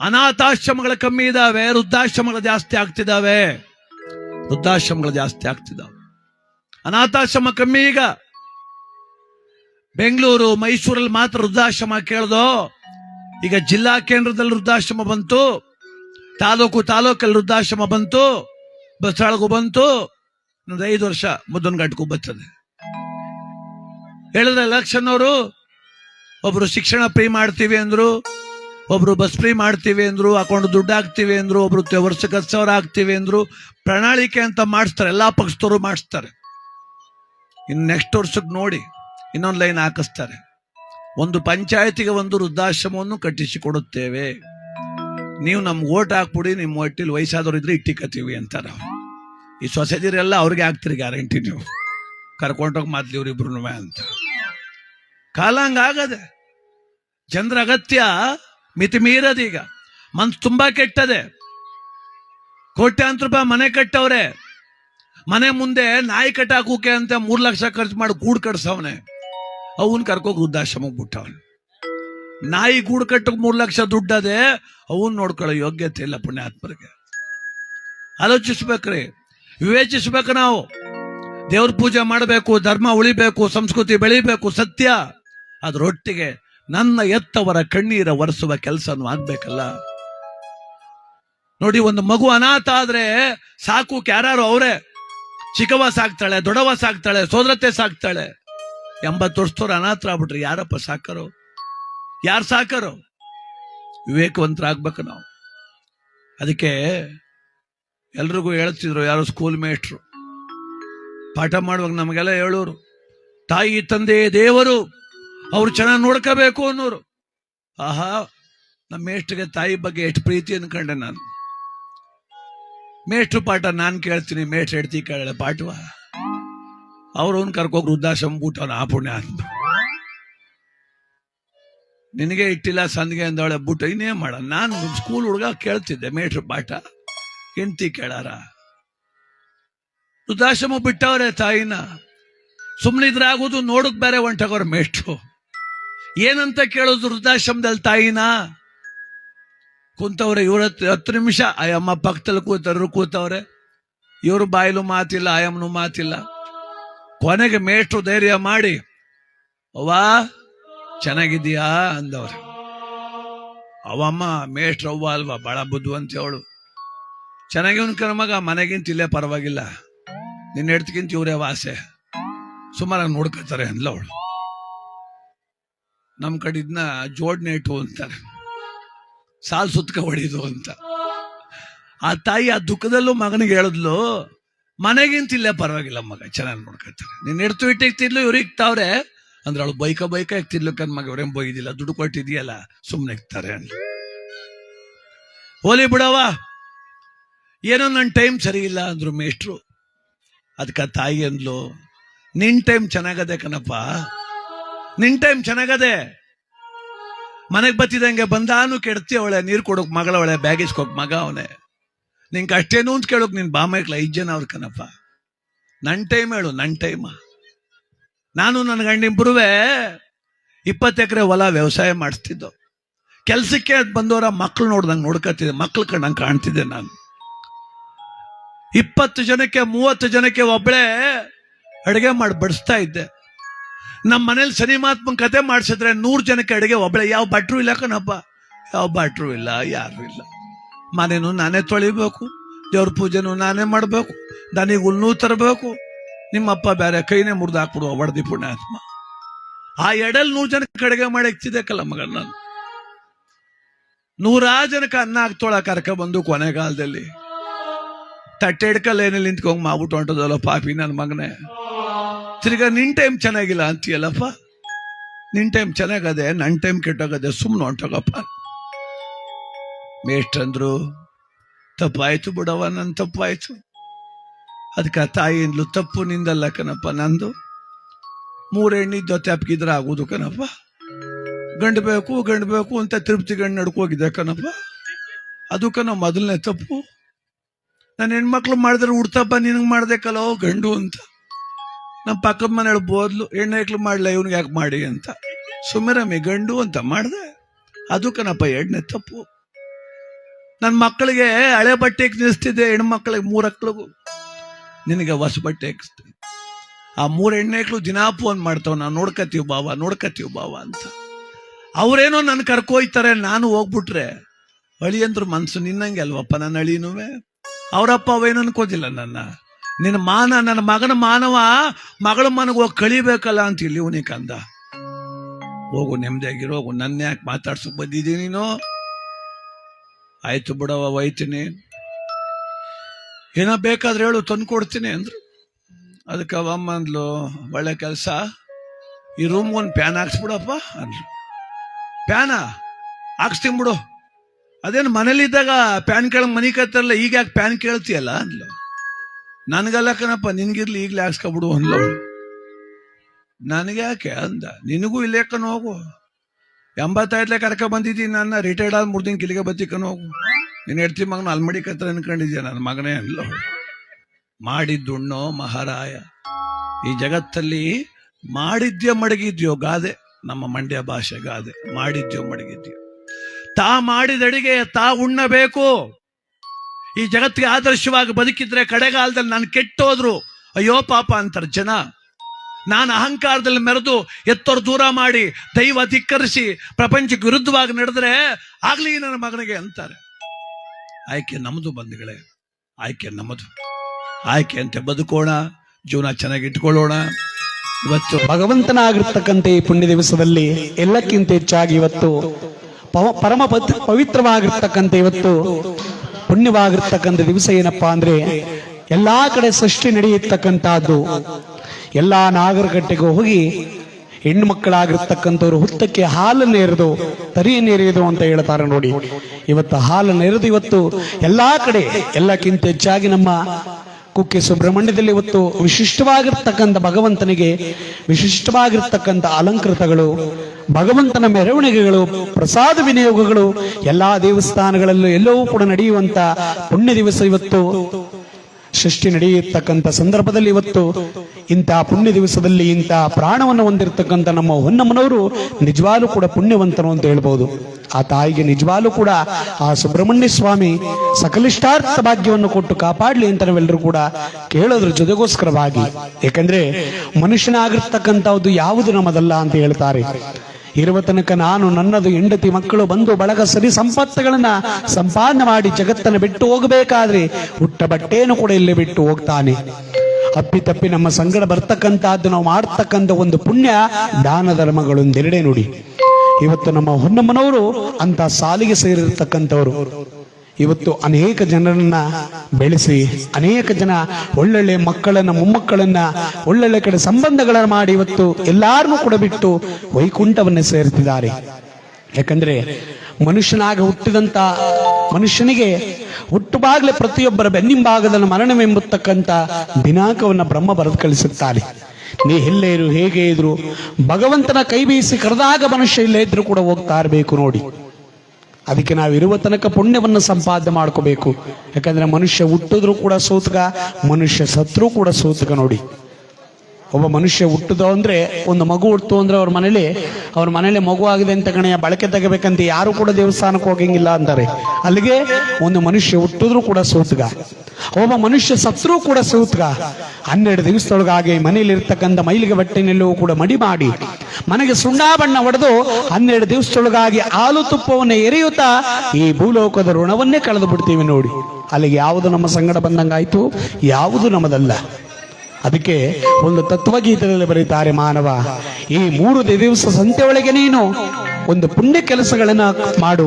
ಅನಾಥಾಶ್ರಮಗಳ ಕಮ್ಮಿ ಇದಾವೆ, ವೃದ್ಧಾಶ್ರಮಗಳು ಜಾಸ್ತಿ ಆಗ್ತಿದ್ದಾವೆ ವೃದ್ಧಾಶ್ರಮಗಳು ಜಾಸ್ತಿ ಆಗ್ತಿದಾವೆ. ಅನಾಥಾಶ್ರಮ ಕಮ್ಮಿ ಈಗ. ಬೆಂಗಳೂರು, ಮೈಸೂರಲ್ಲಿ ಮಾತ್ರ ವೃದ್ಧಾಶ್ರಮ ಕೇಳ್ದೋ, ಈಗ ಜಿಲ್ಲಾ ಕೇಂದ್ರದಲ್ಲಿ ವೃದ್ಧಾಶ್ರಮ ಬಂತು, ತಾಲೂಕು ತಾಲೂಕಲ್ಲಿ ವೃದ್ಧಾಶ್ರಮ ಬಂತು ಬಸ್ಸಾಳಗೂ ಬಂತು ಒಂದು ಐದು ವರ್ಷ ಮುದ್ದನಘಾಟ್ಗೂ ಬರ್ತದೆ. ಹೇಳಿದ್ರೆ ಎಲೆಕ್ಷನ್ ಅವರು ಒಬ್ರು ಶಿಕ್ಷಣ ಪ್ರೀ ಮಾಡ್ತೀವಿ ಅಂದ್ರು ಒಬ್ರು ಬಸ್ ಫ್ರೀ ಮಾಡ್ತೀವಿ ಅಂದ್ರು, ಅಕೌಂಟ್ ದುಡ್ಡು ಹಾಕ್ತೀವಿ ಅಂದ್ರು, ಒಬ್ರು ವರ್ಷಕ್ಕೆ ಹತ್ತು ಸಾವಿರ ಹಾಕ್ತೀವಿ ಅಂದ್ರು, ಪ್ರಣಾಳಿಕೆ ಅಂತ ಮಾಡಿಸ್ತಾರೆ, ಎಲ್ಲಾ ಪಕ್ಷದವರು ಮಾಡಿಸ್ತಾರೆ. ಇನ್ನು ನೆಕ್ಸ್ಟ್ ವರ್ಷಕ್ಕೆ ನೋಡಿ, ಇನ್ನೊಂದು ಲೈನ್ ಹಾಕಿಸ್ತಾರೆ. ಒಂದು ಪಂಚಾಯತಿಗೆ ಒಂದು ವೃದ್ಧಾಶ್ರಮವನ್ನು ಕಟ್ಟಿಸಿಕೊಡುತ್ತೇವೆ. ನೀವು ನಮ್ಗೆ ಓಟ್ ಹಾಕ್ಬಿಡಿ ನಿಮ್ಮ ಒಟ್ಟಿಲಿ ವಯಸ್ಸಾದವ್ರು ಇದ್ರೆ ಇಟ್ಟಿಕತ್ತೀವಿ ಅಂತಾರೆ ಈ ಸೊಸೈಟಿರೆಲ್ಲ ಅವ್ರಿಗೆ ಹಾಕ್ತೀರಿ ಗ್ಯಾರಂಟಿ ನೀವು. ಕರ್ಕೊಂಡೋಗಿ ಮಾದ್ಲಿ ಇವ್ರಿಬ್ರು ಅಂತ. ಕಾಲ ಆಗದೆ, ಜನರ ಅಗತ್ಯ ಮಿತಿ ಮೀರದೀಗ ಮನ್ಸು ತುಂಬಾ ಕೆಟ್ಟದೆ. ಕೋಟ್ಯಾಂತರ ರೂಪಾಯಿ ಮನೆ ಕಟ್ಟವ್ರೆ. ಮನೆ ಮುಂದೆ ನಾಯಿ ಕಟ್ಟಾಕೋಕೆ ಅಂತ ಮೂರ್ ಲಕ್ಷ ಖರ್ಚು ಮಾಡಿ ಗೂಡು ಕಟ್ಸವನೆ. ಅವನ್ ಕರ್ಕೋಗಿ ವೃದ್ಧಾಶ್ರಮಕ್ಕೆ ಬಿಟ್ಟವನು. ನಾಯಿ ಗೂಡು ಕಟ್ಟಕ್ ಮೂರ್ ಲಕ್ಷ ದುಡ್ಡದೆ ಅವನ್ ನೋಡ್ಕೊಳ್ಳೋ ಯೋಗ್ಯತೆ ಇಲ್ಲ ಪುಣ್ಯಾತ್ಮರಿಗೆ. ಆಲೋಚಿಸ್ಬೇಕ್ರಿ. ವಿವೇಚಿಸ್ಬೇಕು ನಾವು. ದೇವ್ರ ಪೂಜೆ ಮಾಡಬೇಕು, ಧರ್ಮ ಉಳಿಬೇಕು, ಸಂಸ್ಕೃತಿ ಬೆಳಿಬೇಕು, ಸತ್ಯ. ಅದರೊಟ್ಟಿಗೆ ನನ್ನ ಎತ್ತವರ ಕಣ್ಣೀರ ಒರೆಸುವ ಕೆಲಸ ಆಗ್ಬೇಕಲ್ಲ? ನೋಡಿ, ಒಂದು ಮಗು ಅನಾಥ ಆದ್ರೆ ಸಾಕು ಯಾರು ಅವರೇ. ಚಿಕ್ಕವ ಸಾಕ್ತಾಳೆ ದೊಡವ ಸಾಕ್ತಾಳೆ ಸೋದರತೆ ಸಾಕ್ತಾಳೆ. ಎಂಬತ್ತು ವರ್ಷದವ್ರು ಅನಾಥ ಆಗ್ಬಿಟ್ರಿ ಯಾರಪ್ಪ ಸಾಕರು? ಯಾರು ಸಾಕರು? ವಿವೇಕವಂತರಾಗ್ಬೇಕು ನಾವು. ಅದಕ್ಕೆ ಎಲ್ರಿಗೂ ಹೇಳ್ತಿದ್ರು, ಯಾರು ಸ್ಕೂಲ್ ಮೇಸ್ಟ್ರು ಪಾಠ ಮಾಡುವಾಗ ನಮಗೆಲ್ಲ ಹೇಳೋರು, ತಾಯಿ ತಂದೆ ದೇವರು. ಅವ್ರು ಚೆನ್ನಾಗಿ ನೋಡ್ಕೋಬೇಕು ಅನ್ನೋರು. ಆಹಾ, ನಮ್ಮ ಮೇಷ್ಟ್ರಿಗೆ ತಾಯಿ ಬಗ್ಗೆ ಎಷ್ಟು ಪ್ರೀತಿ ಅನ್ಕೊಂಡೆ ನಾನು. ಮೇಷ್ಟ್ರು ಪಾಠ ನಾನು ಕೇಳ್ತೀನಿ, ಮೇಷ್ಟ್ರ ಹೆಡ್ತಿ ಕೇಳ ಪಾಠವ. ಅವ್ರವ್ನ ಕರ್ಕೋಗಿ ವೃದ್ಧಾಶ್ರಮ ಬಿಟ್ಟವನ ಆ ಪುಣ್ಯ ಅಂತ ನಿನಗೆ ಇಟ್ಟಿಲ್ಲ ಸಂದಿಗೆ ಅಂದವಳೆ ಬಿಟ್ಟು ಇನ್ನೇ ಮಾಡ? ನಾನು ಸ್ಕೂಲ್ ಹುಡುಗ ಕೇಳ್ತಿದ್ದೆ ಮೇಷ್ಟ್ರು ಪಾಠ. ಹೆಂಡ್ತಿ ಕೇಳಾರ. ವೃದ್ಧಾಶ್ರಮ ಬಿಟ್ಟವ್ರೆ ತಾಯಿನ. ಸುಮ್ಮನಿದ್ರಾಗೋದು ನೋಡಕ್ ಬೇರೆ ಹೊಂಟಾಗವ್ರ ಮೇಷ್ಟ್ರು. ಏನಂತ ಕೇಳೋದು ವೃದ್ಧಾಶ್ರಮದಲ್ಲಿ ತಾಯಿನ? ಕುಂತವ್ರೆ, ಇವ್ರ ಹತ್ತು ನಿಮಿಷ. ಆಯಮ್ಮ ಪಕ್ಕದಲ್ಲಿ ಕೂತವ್ರು ಕೂತವ್ರೆ. ಇವ್ರ ಬಾಯಿಲು ಮಾತಿಲ್ಲ ಆಯಮ್ಮನು ಮಾತಿಲ್ಲ. ಕೊನೆಗೆ ಮೇಷ್ಟ್ರು ಧೈರ್ಯ ಮಾಡಿ, ಅವ್ವಾ ಚೆನ್ನಾಗಿದೀಯಾ ಅಂದವ್ರೆ. ಅವಮ್ಮ, ಮೇಷ್ಟ್ರು ಅವ್ವ ಅಲ್ವಾ? ಬಹಳ ಬುದ್ಧಿವಂತ ಅವಳು ಚೆನ್ನಾಗಿ ಕರ್ಮಗ ಮನೆಗಿಂತ ಇಲ್ಲೇ ಪರವಾಗಿಲ್ಲ. ನಿನ್ನ ಹೆಡ್ತಿಗಿಂತ ಇವರೇ ವಾಸೆ. ಸುಮಾರಾಗಿ ನೋಡ್ಕೊತಾರೆ ಅಂದ್ಲ ಅವಳು ನಮ್ ಕಡೆ ಇದನ್ನ ಜೋಡ್ನೆ ಇಟ್ಟು ಅಂತಾರೆ. ಸಾಲ್ ಸುತ್ತಕ ಹೊಡಿದು ಅಂತ. ಆ ತಾಯಿ ಆ ದುಃಖದಲ್ಲೂ ಮಗನಿಗೆ ಹೇಳಿದ್ಲು, ಮನೆಗಿಂತ ಇಲ್ಲೇ ಪರವಾಗಿಲ್ಲ ಮಗ, ಚೆನ್ನಾಗಿ ನೋಡ್ಕೊತಾರೆ ನೀನ್ ಎಡ್ತು ಇಟ್ಟಿಗ್ತಿದ್ಲು ಇವ್ರಿಗೆ ಇಕ್ತಾವ್ರೆ ಅಂದ್ರೆ ಅವಳು ಬೈಕ ಬೈಕ ಇಕ್ತಿದ್ಲು ಕನ್ ಮಗ ಇವ್ರೇನ್ ಬೈದಿಲ್ಲ, ದುಡ್ಡು ಕೊಟ್ಟಿದ್ಯಲ್ಲ ಸುಮ್ಮನೆ ಇಕ್ತಾರೆ ಹೋಲಿ ಬಿಡವ ಏನೋ ನನ್ನ ಟೈಮ್ ಸರಿ ಇಲ್ಲ ಅಂದ್ರು ಮೇಷ್ಟ್ರು. ಅದಕ್ಕೆ ತಾಯಿ ಅಂದ್ಲು, ನಿನ್ ಟೈಮ್ ಚೆನ್ನಾಗದೆ ಕಣಪ್ಪ ನಿನ್ ಟೈಮ್ ಚೆನ್ನಾಗದೆ. ಮನೆಗೆ ಬತ್ತಿದಂಗೆ ಬಂದಾನು ಕೆಡ್ತಿ ಅವಳೆ, ನೀರು ಕೊಡೋಕ್ ಮಗಳವಳೆ ಬ್ಯಾಗೇಜ್ ಕೊಕ್ ಮಗ ಅವನೇ. ನಿಂಗೆ ಅಷ್ಟೇನು ಅಂತ ಕೇಳೋಕ್ ನಿನ್ ಬಾಮೈಕ್ಲ ಐದ್ ಜನ ಅವ್ರ ಕನಪ್ಪ ನನ್ ಟೈಮ್ ಹೇಳು, ನನ್ ಟೈಮ್ ನಾನು ನನ್ನ ಗಂಡಿಬ್ರುವೆ ಇಪ್ಪತ್ತು ಎಕರೆ ಹೊಲ ವ್ಯವಸಾಯ ಮಾಡಿಸ್ತಿದ್ದು. ಕೆಲ್ಸಕ್ಕೆ ಬಂದವರ ಮಕ್ಳು ನೋಡ್ದಂಗೆ ನೋಡ್ಕೊತಿದ್ದೆ ಮಕ್ಳು ಕಂಡಂಗೆ ಕಾಣ್ತಿದ್ದೆ ನಾನು. ಇಪ್ಪತ್ತು ಜನಕ್ಕೆ ಮೂವತ್ತು ಜನಕ್ಕೆ ಒಬ್ಬಳೇ ಅಡುಗೆ ಮಾಡಿ ಬಡಿಸ್ತಾ ಇದ್ದೆ. ನಮ್ಮ ಮನೇಲಿ ಸಿನಿಮಾತ್ಮ ಕತೆ ಮಾಡಿಸಿದ್ರೆ ನೂರು ಜನಕ್ಕೆ ಅಡುಗೆ ಒಬ್ಬಳೆ ಯಾವ ಭಟ್ರು ಇಲ್ಲ ಕಣಪ್ಪ. ಯಾವ ಭಟ್ರು ಇಲ್ಲ, ಯಾರು ಇಲ್ಲ. ಮನೇನು ನಾನೇ ತೊಳಿಬೇಕು, ದೇವ್ರ ಪೂಜೆನೂ ನಾನೇ ಮಾಡಬೇಕು ನನಗೆ ತರಬೇಕು. ನಿಮ್ಮಪ್ಪ ಬೇರೆ ಕೈನೇ ಮುರಿದು ಹಾಕ್ಬಿಡುವ ಒಡದಿ ಪುಣ್ಯಾತ್ಮ. ಆ ಎಡಲ್ ನೂರು ಜನಕ್ಕೆ ಅಡುಗೆ ಮಾಡಿ ಇಕ್ತಿದ್ದಕ್ಕಲ್ಲ ಮಗ ನಾನು. ನೂರಾರು ಜನಕ್ಕೆ ಅನ್ನ ಹಾಕ್ತೋಳ ಕರ್ಕ ಬಂದು ಕೊನೆಗಾಲದಲ್ಲಿ. ತಟ್ಟೆ ಹಿಡ್ಕಲ್ ಏನಲ್ಲಿ ನಿಂತ್ಕೊಂಡು ಮಾಡ್ಬಿಟ್ಟು ಹೊಂಟದಲ್ಲ ಪಾಪಿ ನನ್ನ ಮಗನೇ. ತಿರ್ಗಾ ನಿನ್ ಟೈಮ್ ಚೆನ್ನಾಗಿಲ್ಲ ಅಂತೀಯಲ್ಲಪ್ಪ? ನಿನ್ ಟೈಮ್ ಚೆನ್ನಾಗದೆ, ನನ್ ಟೈಮ್ ಕೆಟ್ಟೋಗದೆ ಸುಮ್ಮನೆ ಹೊಂಟೋಗಪ್ಪ. ಮೇಷ್ಟ್ರಂದ್ರು, ತಪ್ಪಾಯ್ತು ಬಿಡವ ನನ್ನ ತಪ್ಪಾಯ್ತು. ಅದಕ್ಕೆ ಆ ತಾಯಿಂದ್ಲು ತಪ್ಪು ನಿಂದಲ್ಲ ಕಣಪ್ಪ ನಂದು. ಮೂರೆಣ್ಣಿ ಎಣ್ಣಿ ಜೊತೆ ಅಪ್ಕಿದ್ರೆ ಆಗೋದು ಕಣಪ್ಪ. ಗಂಡು ಬೇಕು ಗಂಡು ಬೇಕು ಅಂತ ತೃಪ್ತಿ ಗಂಡು ನಡ್ಕೋಗಿದ್ದೆ ಕಣಪ್ಪ. ಅದು ಕಣ ಮೊದಲನೇ ತಪ್ಪು. ನನ್ನ ಹೆಣ್ಮಕ್ಳು ಮಾಡಿದ್ರೆ ಹುಡ್ತಪ್ಪ ನಿನಗೆ ಮಾಡ್ಬೇಕಲ್ಲೋ ಗಂಡು ಅಂತ. ನಮ್ಮ ಪಕ್ಕದ ಮನೆಯಳು ಬೋದ್ಲು ಹೆಣ್ಣು ಮಾಡ್ಲ, ಇವ್ನಿಗೆ ಯಾಕೆ ಮಾಡಿ ಅಂತ. ಸುಮ್ಮನೆ ಗಂಡು ಅಂತ ಮಾಡಿದೆ. ಅದು ಕಣಪ್ಪ ಎರಡನೇ ತಪ್ಪು. ನನ್ನ ಮಕ್ಕಳಿಗೆ ಹಳೆ ಬಟ್ಟೆ ಹೆಣ್ಣು ಹೆಣ್ಮಕ್ಳಿಗೆ ಮೂರು ಹಕ್ಳಿಗೂ ನಿನಗೆ ಹೊಸ ಬಟ್ಟೆ ಹಾಕಿಸ್ತೀನಿ. ಆ ಮೂರು ಹೆಣ್ಣೆಕ್ಳು ದಿನಾ ಫೋನ್ ಮಾಡ್ತಾವ ನಾವು ನೋಡ್ಕತೀವಿ ಬಾವ ನೋಡ್ಕತೀವಿ ಬಾವ ಅಂತ. ಅವರೇನೋ ನನ್ನ ಕರ್ಕೊಯ್ತಾರೆ, ನಾನು ಹೋಗ್ಬಿಟ್ರೆ. ಅಳಿಯಂದ್ರ ಮನ್ಸು ನಿನ್ನಂಗೆ ಅಲ್ವಪ್ಪ ನನ್ನ ಅಳಿನೂ ಅವರಪ್ಪ ಅವೇನು ಅನ್ಕೋದಿಲ್ಲ ನನ್ನ. ನಿನ್ನ ಮಾನ, ನನ್ನ ಮಗನ ಮಾನವ, ಮಗಳ ಮನಗೆ ಹೋಗಿ ಕಳಿಬೇಕಲ್ಲ ಅಂತ ಇಲ್ಲಿ ಇವನಿ ಕಂದ. ಹೋಗು, ನೆಮ್ಮದಿಯಾಗಿರೋ, ಹೋಗು, ನನ್ನ ಯಾಕೆ ಮಾತಾಡ್ಸಕ್ ಬಂದಿದ್ದೀನಿ ನೀನು? ಆಯ್ತು ಬಿಡವ ಒಯ್ತೀನಿ ಏನೋ ಬೇಕಾದ್ರೆ ಹೇಳು, ತಂದು ಕೊಡ್ತೀನಿ ಅಂದ್ರು. ಅದಕ್ಕೆ ಅವಮ್ಮ ಅಂದ್ಲು, ಒಳ್ಳೆ ಕೆಲಸ, ಈ ರೂಮ್ ಒಂದು ಪ್ಯಾನ್ ಹಾಕ್ಸ್ಬಿಡಪ್ಪ ಅಂದ್ರು. ಪ್ಯಾನ ಹಾಕ್ಸ್ತೀನಿ ಬಿಡು. ಅದೇನು ಮನೇಲಿದ್ದಾಗ ಪ್ಯಾನ್ ಕೇಳಂಗೆ ಮನಿ ಕತ್ತಲ್ಲ ಈಗ ಯಾಕೆ ಪ್ಯಾನ್ ಕೇಳ್ತೀಯಲ್ಲ ಅಂದ್ಲು. ನನಗಲ್ಲ ಕಣಪ್ಪ, ನಿನ್ಗಿರ್ಲಿ, ಈಗಲೇ ಹಾಕ್ಸ್ಕೊಬಿಡು ಅಂದ್ಲು ನನಗೆ ಅಂದ? ನಿನಗೂ ಇಲ್ಲೇ ಕಣ ಹೋಗು. ಎಂಬತ್ತೈದ್ಲೆ ಕರ್ಕ ಬಂದಿದ್ದೀನಿ ನನ್ನ. ರಿಟೈರ್ಡ್ ಆದ ಮೂರು ದಿನ ಹೋಗು. ನೀನು ಹೆಡ್ತಿ ಮಗನ ಅಲ್ಮಡಿ ಕತ್ರ ಅನ್ಕೊಂಡಿದ್ಯಾ ನನ್ನ ಮಗನೇ ಅಲ್ಲ ಮಾಡಿದ್ದುಣ್ಣೋ ಮಹಾರಾಯ. ಈ ಜಗತ್ತಲ್ಲಿ ಮಾಡಿದ್ಯೋ ಮಡಗಿದ್ಯೋ ಗಾದೆ. ನಮ್ಮ ಮಂಡ್ಯ ಭಾಷೆ ಗಾದೆ. ಮಾಡಿದ್ಯೋ ಮಡಗಿದ್ಯೋ. ತಾ ಮಾಡಿದ ಅಡಿಗೆ ತಾ ಉಣ್ಣಬೇಕು. ಈ ಜಗತ್ತಿಗೆ ಆದರ್ಶವಾಗಿ ಬದುಕಿದ್ರೆ ಕಡೆಗಾಲದಲ್ಲಿ ನಾನು ಕೆಟ್ಟೋದ್ರು. ಅಯ್ಯೋ ಪಾಪ ಅಂತಾರೆ ಜನ. ನಾನು ಅಹಂಕಾರದಲ್ಲಿ ಮೆರೆದು ಎತ್ತೋರು ದೂರ ಮಾಡಿ ದೈವ ಧಿಕ್ಕರಿಸಿ ಪ್ರಪಂಚಕ್ಕೆ ವಿರುದ್ಧವಾಗಿ ನಡೆದ್ರೆ ಆಗ್ಲಿ ನನ್ನ ಮಗನಿಗೆ ಅಂತಾರೆ. ಆಯ್ಕೆ ನಮ್ಮದು ಬಂಧುಗಳೇ, ಆಯ್ಕೆ ನಮ್ಮದು. ಆಯ್ಕೆ ಅಂತ ಬದುಕೋಣ, ಜೀವನ ಚೆನ್ನಾಗಿ ಇಟ್ಕೊಳ್ಳೋಣ. ಇವತ್ತು ಭಗವಂತನಾಗಿರ್ತಕ್ಕಂಥ ಈ ಪುಣ್ಯ ದಿವಸದಲ್ಲಿ ಎಲ್ಲಕ್ಕಿಂತ ಹೆಚ್ಚಾಗಿ ಇವತ್ತು ಪರಮ ಪವಿತ್ರವಾಗಿರ್ತಕ್ಕಂಥ ಇವತ್ತು ಪುಣ್ಯವಾಗಿರ್ತಕ್ಕಂಥ ದಿವಸ ಏನಪ್ಪಾ ಅಂದ್ರೆ ಎಲ್ಲಾ ಕಡೆ ಸೃಷ್ಟಿ ನಡೆಯತಕ್ಕಂತಹದ್ದು ಎಲ್ಲಾ ನಾಗರಕಟ್ಟೆಗೂ ಹೋಗಿ ಹೆಣ್ಣು ಮಕ್ಕಳಾಗಿರ್ತಕ್ಕಂಥವ್ರು ಹುತ್ತಕ್ಕೆ ಹಾಲನ್ನು ಎರೆದು, ತರಿಯನ್ನು ಎರೆಯುವುದು ಅಂತ ಹೇಳ್ತಾರೆ ನೋಡಿ. ಇವತ್ತು ಹಾಲನ್ನು ಎರೆದು ಇವತ್ತು ಎಲ್ಲಾ ಕಡೆ, ಎಲ್ಲಕ್ಕಿಂತ ಹೆಚ್ಚಾಗಿ ನಮ್ಮ ಕುಕ್ಕೆ ಸುಬ್ರಹ್ಮಣ್ಯದಲ್ಲಿ ಇವತ್ತು ವಿಶಿಷ್ಟವಾಗಿರ್ತಕ್ಕಂಥ ಭಗವಂತನಿಗೆ ವಿಶಿಷ್ಟವಾಗಿರ್ತಕ್ಕಂಥ ಅಲಂಕೃತಗಳು, ಭಗವಂತನ ಮೆರವಣಿಗೆಗಳು, ಪ್ರಸಾದ ವಿನಿಯೋಗಗಳು, ಎಲ್ಲಾ ದೇವಸ್ಥಾನಗಳಲ್ಲೂ ಎಲ್ಲವೂ ಕೂಡ ನಡೆಯುವಂತ ಪುಣ್ಯ ದಿವಸ ಇವತ್ತು. ಸೃಷ್ಟಿ ನಡೆಯತಕ್ಕಂಥ ಸಂದರ್ಭದಲ್ಲಿ ಇವತ್ತು ಇಂತಹ ಪುಣ್ಯ ದಿವಸದಲ್ಲಿ ಇಂತಹ ಪ್ರಾಣವನ್ನು ಹೊಂದಿರತಕ್ಕಂಥ ನಮ್ಮ ಹೊನ್ನಮ್ಮನವರು ನಿಜವಾಗ್ಲೂ ಕೂಡ ಪುಣ್ಯವಂತರು ಅಂತ ಹೇಳ್ಬೋದು. ಆ ತಾಯಿಗೆ ನಿಜವಾಗ್ಲೂ ಕೂಡ ಆ ಸುಬ್ರಹ್ಮಣ್ಯ ಸ್ವಾಮಿ ಸಕಲಿಷ್ಟಾರ್ಥ ಭಾಗ್ಯವನ್ನು ಕೊಟ್ಟು ಕಾಪಾಡಲಿ ಅಂತ ನಾವೆಲ್ಲರೂ ಕೂಡ ಕೇಳೋದ್ರ ಜೊತೆಗೋಸ್ಕರವಾಗಿ. ಯಾಕಂದ್ರೆ ಮನುಷ್ಯನಾಗಿರ್ತಕ್ಕಂಥದ್ದು ಯಾವುದು ನಮ್ಮದಲ್ಲ ಅಂತ ಹೇಳ್ತಾರೆ. ಇರುವ ತನಕ ನಾನು ನನ್ನದು ಹೆಂಡತಿ ಮಕ್ಕಳು ಬಂದು ಬಳಗ ಸರಿ ಸಂಪತ್ತುಗಳನ್ನ ಸಂಪಾದನೆ ಮಾಡಿ ಜಗತ್ತನ್ನು ಬಿಟ್ಟು ಹೋಗಬೇಕಾದ್ರೆ ಹುಟ್ಟ ಬಟ್ಟೆಯನ್ನು ಕೂಡ ಇಲ್ಲಿ ಬಿಟ್ಟು ಹೋಗ್ತಾನೆ. ಅಪ್ಪಿ ತಪ್ಪಿ ನಮ್ಮ ಸಂಗಡ ಬರ್ತಕ್ಕಂತಹದ್ದು ನಾವು ಮಾಡ್ತಕ್ಕಂಥ ಒಂದು ಪುಣ್ಯ ದಾನ ಧರ್ಮಗಳು ಒಂದೆರಡೇ ನೋಡಿ. ಇವತ್ತು ನಮ್ಮ ಹೊನ್ನಮ್ಮನವರು ಅಂತ ಸಾಲಿಗೆ ಸೇರಿರ್ತಕ್ಕಂಥವ್ರು. ಇವತ್ತು ಅನೇಕ ಜನರನ್ನ ಬೆಳೆಸಿ, ಅನೇಕ ಜನ ಒಳ್ಳೊಳ್ಳೆ ಮಕ್ಕಳನ್ನ, ಮೊಮ್ಮಕ್ಕಳನ್ನ ಒಳ್ಳೊಳ್ಳೆ ಕಡೆ ಸಂಬಂಧಗಳನ್ನ ಮಾಡಿ ಇವತ್ತು ಎಲ್ಲಾರನ್ನೂ ಕೂಡ ಬಿಟ್ಟು ವೈಕುಂಠವನ್ನ ಸೇರ್ತಿದ್ದಾರೆ. ಯಾಕಂದ್ರೆ ಮನುಷ್ಯನಾಗಿ ಹುಟ್ಟಿದಂತ ಮನುಷ್ಯನಿಗೆ ಹುಟ್ಟುವಾಗಲೇ ಪ್ರತಿಯೊಬ್ಬರ ಬೆನ್ನಿಂಭಾಗದಲ್ಲಿ ಮರಣವೆಂಬತಕ್ಕಂಥ ದಿನಾಂಕವನ್ನ ಬ್ರಹ್ಮ ಬರೆದು ಕಳಿಸುತ್ತಾರೆ ನೀ ಎಲ್ಲೇ ಇರು, ಹೇಗೆ ಇದ್ರು, ಭಗವಂತನ ಕೈ ಬೀಸಿ ಕರೆದಾಗ ಮನುಷ್ಯ ಇಲ್ಲೇ ಇದ್ರು ಕೂಡ ಹೋಗ್ತಾ ಇರಬೇಕು ನೋಡಿ. ಅದಕ್ಕೆ ನಾವು ಇರುವ ತನಕ ಪುಣ್ಯವನ್ನು ಸಂಪಾದನೆ ಮಾಡ್ಕೋಬೇಕು. ಯಾಕಂದ್ರೆ ಮನುಷ್ಯ ಹುಟ್ಟಿದ್ರು ಕೂಡ ಸೋತಕ ಮನುಷ್ಯ ಸತ್ರು ಕೂಡ ಸೋತಕ ನೋಡಿ. ಒಬ್ಬ ಮನುಷ್ಯ ಹುಟ್ಟುದು ಅಂದ್ರೆ, ಒಂದು ಮಗು ಹುಟ್ಟು ಅಂದ್ರೆ ಅವ್ರ ಮನೇಲಿ ಅವ್ರ ಮನೇಲಿ ಮಗು ಆಗಿದೆ ಅಂತ ಕಣೆಯ ಬಳಕೆ ತೆಗಬೇಕಂತ ಯಾರು ಕೂಡ ದೇವಸ್ಥಾನಕ್ಕೆ ಹೋಗಂಗಿಲ್ಲ ಅಂತಾರೆ. ಅಲ್ಲಿಗೆ ಒಂದು ಮನುಷ್ಯ ಹುಟ್ಟಿದ್ರು ಕೂಡ ಸೂತ್ಗ. ಒಬ್ಬ ಮನುಷ್ಯ ಸತ್ರು ಕೂಡ ಸೂತ್ಗ. ಹನ್ನೆರಡು ದಿವಸದೊಳಗಾಗಿ ಮನೇಲಿ ಇರ್ತಕ್ಕಂಥ ಮೈಲಿಗೆ ಬಟ್ಟೆನೆಲ್ಲವೂ ಕೂಡ ಮಡಿ ಮಾಡಿ, ಮನೆಗೆ ಸುಣ್ಣ ಬಣ್ಣ ಹೊಡೆದು ಹನ್ನೆರಡು ದಿವಸದೊಳಗಾಗಿ ಹಾಲು ತುಪ್ಪವನ್ನು ಎರೆಯುತ್ತಾ ಈ ಭೂಲೋಕದ ಋಣವನ್ನೇ ಕಳೆದು ಬಿಡ್ತೀವಿ ನೋಡಿ. ಅಲ್ಲಿಗೆ ಯಾವುದು ನಮ್ಮ ಸಂಗಡ ಬಂದಂಗಾಯ್ತು? ಯಾವುದು ನಮ್ಮದಲ್ಲ. ಅದಕ್ಕೆ ಒಂದು ತತ್ವಗೀತದಲ್ಲಿ ಬರೀತಾರೆ ಮಾನವ, ಈ ಮೂರು ದಿವಸ ಸಂತೆ ಒಳಗೆ ನೀನು ಒಂದು ಪುಣ್ಯ ಕೆಲಸಗಳನ್ನ ಮಾಡು,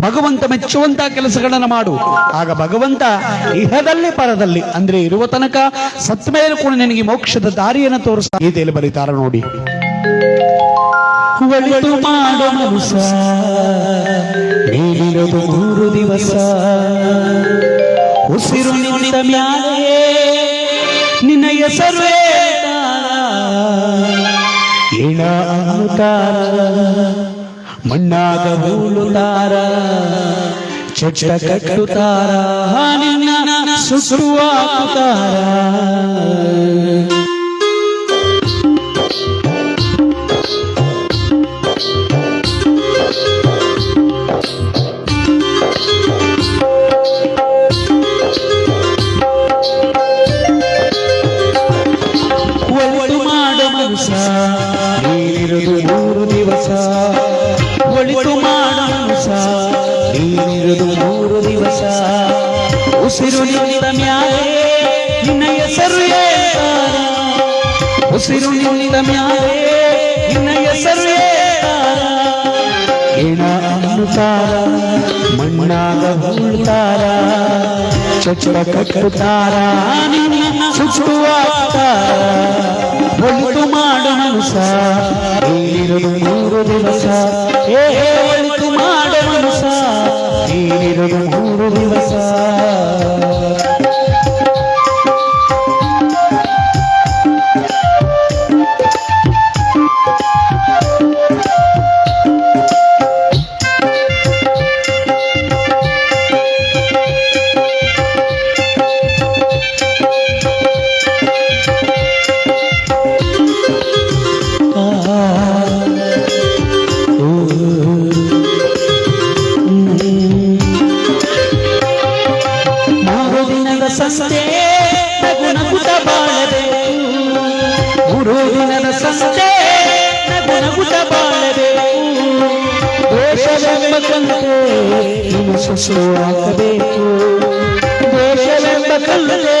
ಭಗವಂತ ಮೆಚ್ಚುವಂತ ಕೆಲಸಗಳನ್ನ ಮಾಡು. ಆಗ ಭಗವಂತ ಇಹದಲ್ಲಿ ಪರದಲ್ಲಿ, ಅಂದ್ರೆ ಇರುವ ತನಕ ಸತ್ಮೇಲೆ ಕೂಡ ನಿನಗೆ ಮೋಕ್ಷದ ದಾರಿಯನ್ನು ತೋರಿಸ ಗೀತೆಯಲ್ಲಿ ಬರೀತಾರ ನೋಡಿ. ಮೂರು ದಿವಸ. ಉಸಿರು ಹೆಸರೇ ಇಣ ಅನ್ನುತ್ತಾರ ಮಣ್ಣಾಗ ಹೂಳುತ್ತಾರ ಚಟ್ಟ ಕಟ್ಟುತ್ತಾರ ನಿನ್ನ ಚಚ್ಚರ ಕಟ್ಟುತ್ತಾರ ನಿನ್ನ ಸುತ್ತುವಾಗ್ತಾರ ಒಳಿತು ಮಾಡು ಮನುಸ ಏನಿರೋದು ಮೂರು ದಿವಸ ಏ ಒಳಿತು ಮಾಡು ಮನುಸ ಏನಿರೋದು ಮೂರು ದಿವಸ ಮೂರು ದಿನದ ಸಂತೆ ನಗು ಬಾಳಬೇಕು ದೇಶವೆಂಬ ಕಂತೆ ನೀನು ಸುಸುರಾಗಬೇಕು ದೇಶವೆಂಬ ಕಲ್ಲೇ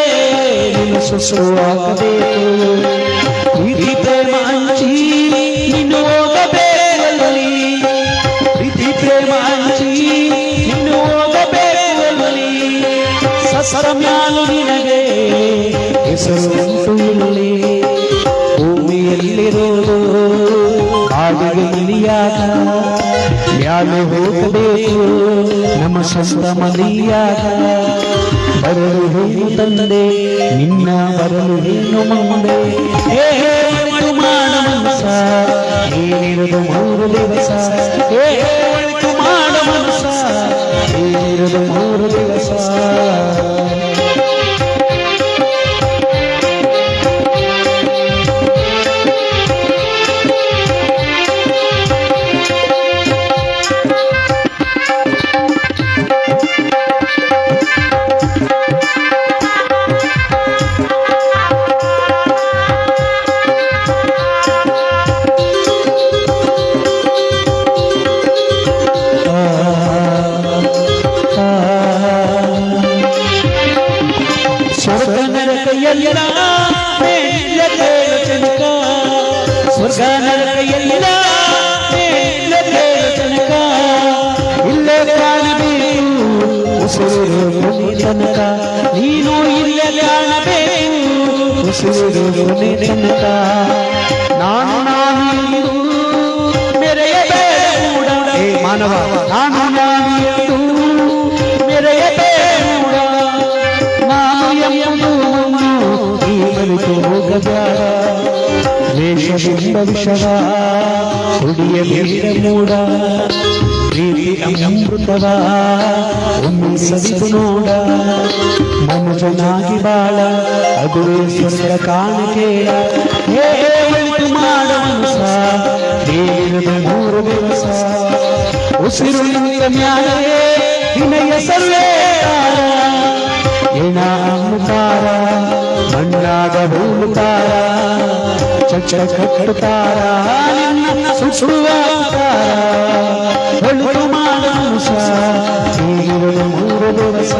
ನೀನು ಸುಸುರಾಗಬೇಕು ಪ್ರೀತಿ ಪ್ರೇಮ ಹಂಚಿ ನೀನು ಹೋಗಬೇಕಲ್ಲಿ ಪ್ರೀತಿ ಪ್ರೇಮ ಹಂಚಿ ನೀನು ಹೋಗಬೇಕಲ್ಲಿ ಸಸರ ಮ್ಯಾಲು ನಿನಗೆ ಹೆಸರು ಉಂಟು ಇಲ್ಲಿ. ಭೂಮಿಯಲ್ಲಿರೋದು ಕಾಡಿಗೆ ಇಲಿಯಾಗ ಮ್ಯಾಲೆ ಹೋಗಬೇಕು ನಮ್ಮ ಸ್ವಂತ ಮನೆಯಾಗ ಬರಲು ಹೇಳು ತಂದೆ ನಿನ್ನ ಬರಲು ಹೇನು ಮುಂದೆ ಸ್ವರ್ಗ ನರಕ ಎಲ್ಲ ಮೇಲ ತೇಲು ತನಕ ಇಲ್ಲೇ ಕಾಣಬೇಕು ಉಸಿರು ಕೊನೆ ತನಕ ನೀನು ಇಲ್ಲೇ ಕಾಣಬೇಕು ಉಸಿರು ಕೊನೆ ತನಕ ನಾನು ನಾನು ಎಂದು ಮೆರೆಯಬೇಡ ಕೂಡ ಏ ಮಾನವ ನಾನು ನಾನು ಎಂದು ಮೆರೆಯಬೇಡ ಕೂಡ ನಾನು ಎಂಬುದು ಈ ಬಲಿತು ಹೋಗಬೇಡ ದ್ವೇಷದಿಂದ ವಿಷವ ಕುಡಿಯಬೇಡ ಮೂಡ ಪ್ರೀತಿ ಅಮೃತವ ಒಮ್ಮೆ ಸವಿದು ನೋಡ ಮನುಜನಾಗಿ ಬಾಳ ಅದುವೇ ಸ್ವರ್ಗ ಕಾಣಿಕೆಯ ಹೇ ಒಳಿತು ಮಾಡ ಮನಸ ದೇವಿರದ ಮೂರು ದಿವಸ ಉಸಿರು ನಿಂತ ಮ್ಯಾಲೆ ನಿನಯ ಸರ್ವೇ ಏನ ಮಣ್ಣಾದ ನಿನ್ನ ಸುಡುತ್ತಾರ ಒಳ್ಳು ಮಾಡ ಮನುಷ್ಯ ಹೀಗಿರಲು ಮೂರು ದಿವಸ.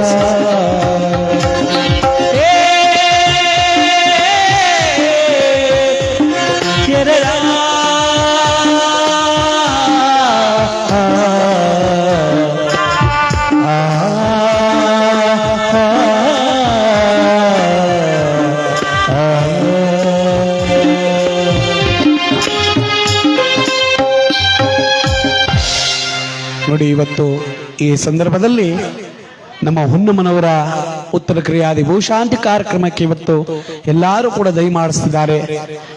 ನೋಡಿ ಇವತ್ತು ಈ ಸಂದರ್ಭದಲ್ಲಿ ನಮ್ಮ ಹುಣ್ಣಮ್ಮನವರ ಉತ್ತರ ಕ್ರಿಯಾದಿ ಭೂಶಾಂತಿ ಕಾರ್ಯಕ್ರಮಕ್ಕೆ ಇವತ್ತು ಎಲ್ಲರೂ ಕೂಡ ದಯಮಾಡಿಸ್ತಿದ್ದಾರೆ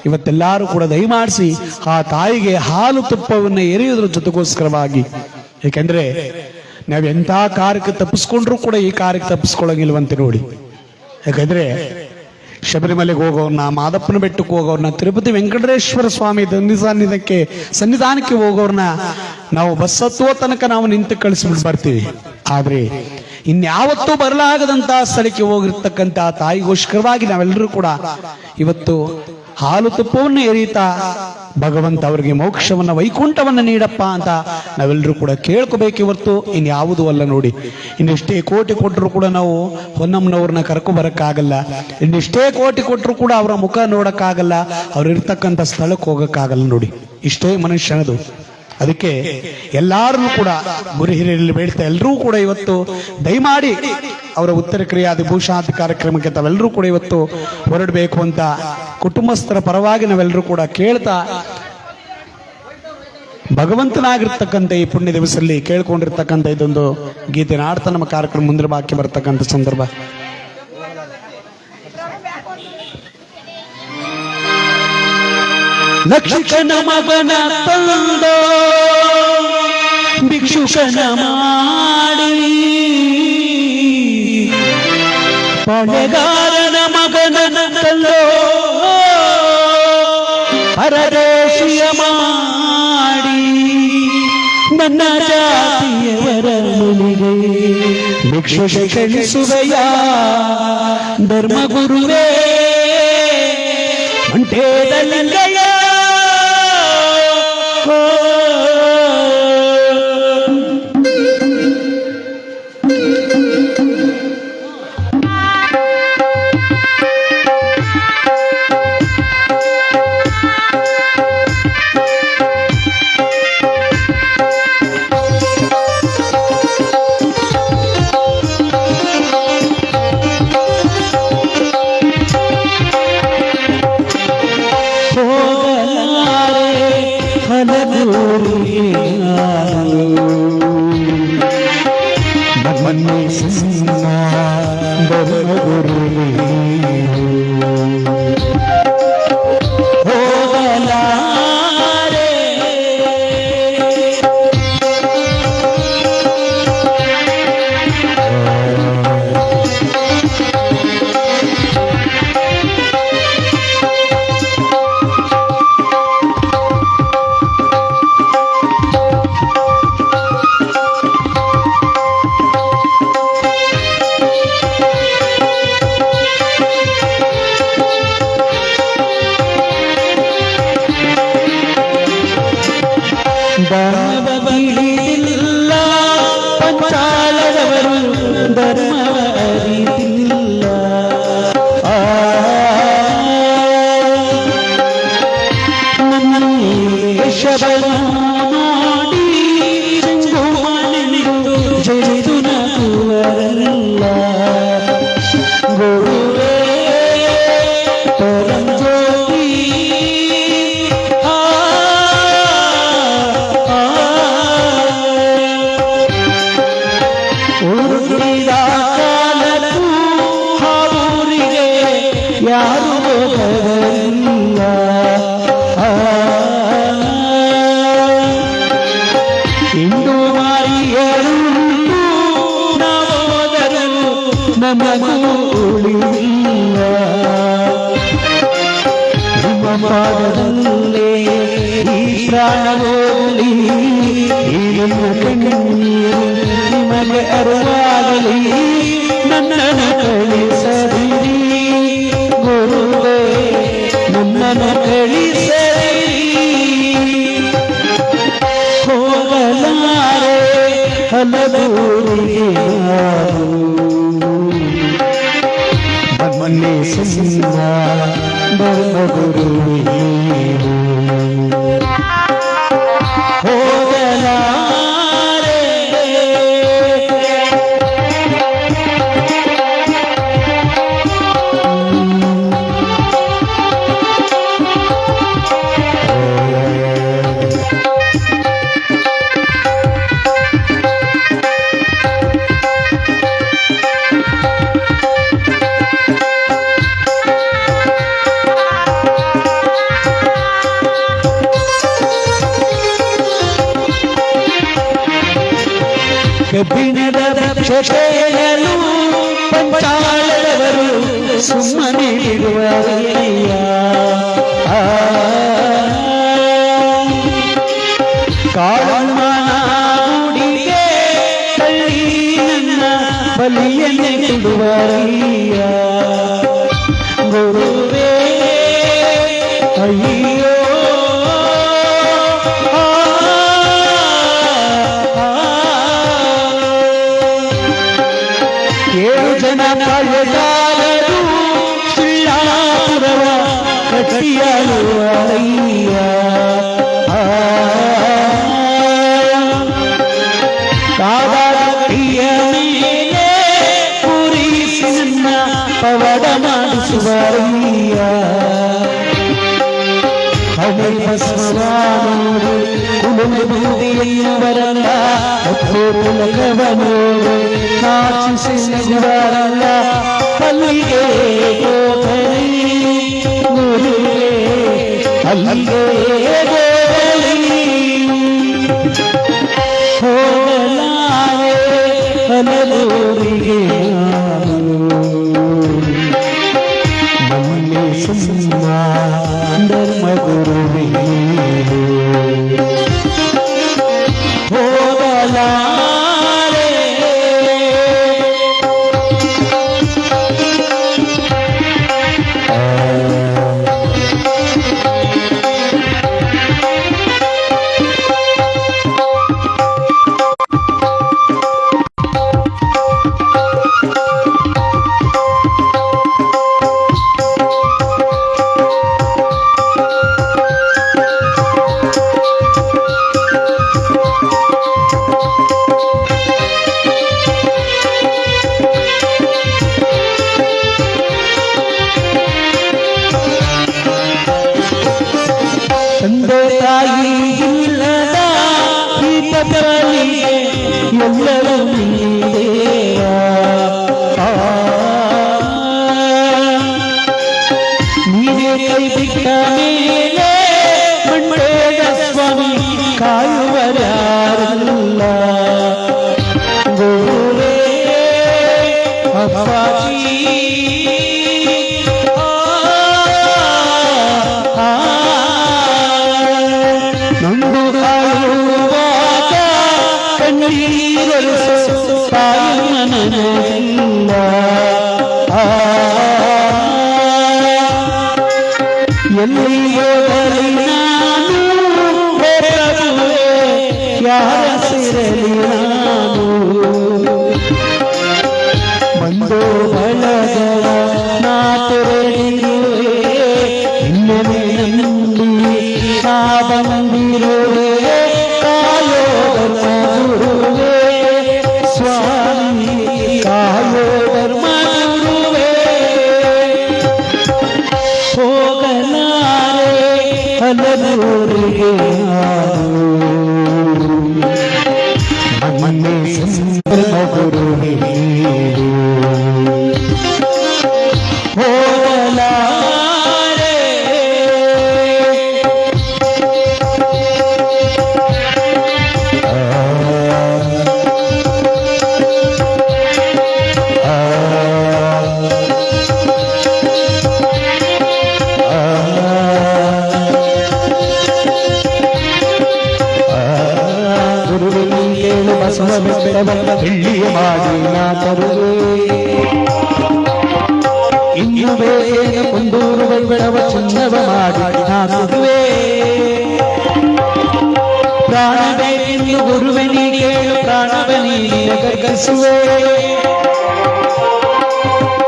ಇವತ್ತೆಲ್ಲರೂ ಕೂಡ ದಯಮಾಡಿಸಿ ಆ ತಾಯಿಗೆ ಹಾಲು ತುಪ್ಪವನ್ನು ಎರೆಯುವುದರ ಜೊತೆಗೋಸ್ಕರವಾಗಿ. ಏಕೆಂದ್ರೆ ನಾವು ಎಂಥ ಕಾರ್ಯಕ್ಕೆ ತಪ್ಪಿಸ್ಕೊಂಡ್ರೂ ಕೂಡ ಈ ಕಾರ್ಯಕ್ಕೆ ತಪ್ಪಿಸ್ಕೊಳ್ಳೋಂಗಿಲ್ವಂತೆ ನೋಡಿ. ಯಾಕಂದ್ರೆ ಶಬರಿಮಲೆಗೆ ಹೋಗೋರ್ನ, ಮಾದಪ್ಪನ ಬೆಟ್ಟಕ್ಕೆ ಹೋಗೋರ್ನ, ತಿರುಪತಿ ವೆಂಕಟೇಶ್ವರ ಸ್ವಾಮಿ ಸನ್ನಿಧಾನಕ್ಕೆ ಸನ್ನಿಧಾನಕ್ಕೆ ಹೋಗೋರ್ನ ನಾವು ಬಸ್ ಹತ್ತುವ ತನಕ ನಾವು ನಿಂತು ಕಳಿಸ್ಬಿಟ್ಟು ಬರ್ತೀವಿ. ಆದ್ರೆ ಇನ್ಯಾವತ್ತೂ ಬರಲಾಗದಂತಹ ಸ್ಥಳಕ್ಕೆ ಹೋಗಿರ್ತಕ್ಕಂಥ ತಾಯಿಗೋಸ್ಕರವಾಗಿ ನಾವೆಲ್ಲರೂ ಕೂಡ ಇವತ್ತು ಹಾಲು ತುಪ್ಪವನ್ನು ಎರೀತಾ ಭಗವಂತ ಅವರಿಗೆ ಮೋಕ್ಷವನ್ನು, ವೈಕುಂಠವನ್ನು ನೀಡಪ್ಪ ಅಂತ ನಾವೆಲ್ಲರೂ ಕೂಡ ಕೇಳ್ಕೋಬೇಕೆ ಹೊರ್ತು ಇನ್ಯಾವುದೂ ಅಲ್ಲ ನೋಡಿ. ಇನ್ನೆಷ್ಟೇ ಕೋಟಿ ಕೊಟ್ಟರು ಕೂಡ ನಾವು ಹೊನ್ನಮ್ಮನವ್ರನ್ನ ಕರ್ಕೊ ಬರಕ್ಕಾಗಲ್ಲ. ಇನ್ನೆಷ್ಟೇ ಕೋಟಿ ಕೊಟ್ಟರು ಕೂಡ ಅವರ ಮುಖ ನೋಡೋಕ್ಕಾಗಲ್ಲ. ಅವ್ರು ಇರ್ತಕ್ಕಂಥ ಸ್ಥಳಕ್ಕೆ ಹೋಗೋಕ್ಕಾಗಲ್ಲ ನೋಡಿ. ಇಷ್ಟೇ ಮನುಷ್ಯನದು. ಅದಕ್ಕೆ ಎಲ್ಲಾರನ್ನು ಕೂಡ ಗುರು ಹಿರಿಯರಲ್ಲಿ ಬೇಡ್ತಾ ಎಲ್ಲರೂ ಕೂಡ ಇವತ್ತು ದಯಮಾಡಿ ಅವರ ಉತ್ತರ ಕ್ರಿಯಾದಿ ಭೂಶಾಂತಿ ಕಾರ್ಯಕ್ರಮಕ್ಕೆ ತಾವೆಲ್ಲರೂ ಕೂಡ ಇವತ್ತು ಹೊರಡಬೇಕು ಅಂತ ಕುಟುಂಬಸ್ಥರ ಪರವಾಗಿ ನಾವೆಲ್ಲರೂ ಕೂಡ ಕೇಳ್ತಾ ಭಗವಂತನಾಗಿರ್ತಕ್ಕಂಥ ಈ ಪುಣ್ಯ ದಿವಸದಲ್ಲಿ ಕೇಳ್ಕೊಂಡಿರ್ತಕ್ಕಂಥ ಇದೊಂದು ಗೀತೆ ನಾಡ್ತಾ ನಮ್ಮ ಕಾರ್ಯಕ್ರಮ ಮುಂದಿನ ಬಾಕಿ ಬರ್ತಕ್ಕಂಥ ಸಂದರ್ಭ. ಲಕ್ಷಣ ಮಗನ ತಂದೋ ಭಿಕ್ಷುಕನ ಮಾಡಿ ಪಣೆಗಾರನ ಮಗನ ತಂದೋ ಪರದೇಶಿಯ ಮಾಡಿ ನನ್ನ ಜಾತಿಯವರ ಮುನಿಗೆ ಭಿಕ್ಷುಗೆ ಕಳಿಸುವೆಯ ಧರ್ಮಗುರುವೇ ಹೊಂಟೇದಲ್ಲಿಂದಯ Oh, ಹೋಗಲಾರೆ ಹಲದೂರಿಗೆ ನಮ್ಮನ್ನೇ ಸಿಂಹ ಧರ್ಮಗುರುವೇ ಹೋಗಲಾರೆ ಕಬ್ಬಿಣದ ಕ್ಷೇತ್ರಗಳು ಪಂಚಾಳವರು ಸುಮ್ಮನೆ ഭസ്മനാനോട് ഉളുമ്പ് ബുദ്ധിയും വരല്ല ഉലകവനോട് കാച്ചു സിംഗിവരല്ല പല്ലിയേ ഗോധരി ഗുരുവേ പല്ലിയേ ഗോധരി ഹോലായേ പലരൂരിയേ സുന്ദ ധർമ്മഗുരുവേ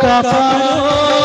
Kafalo.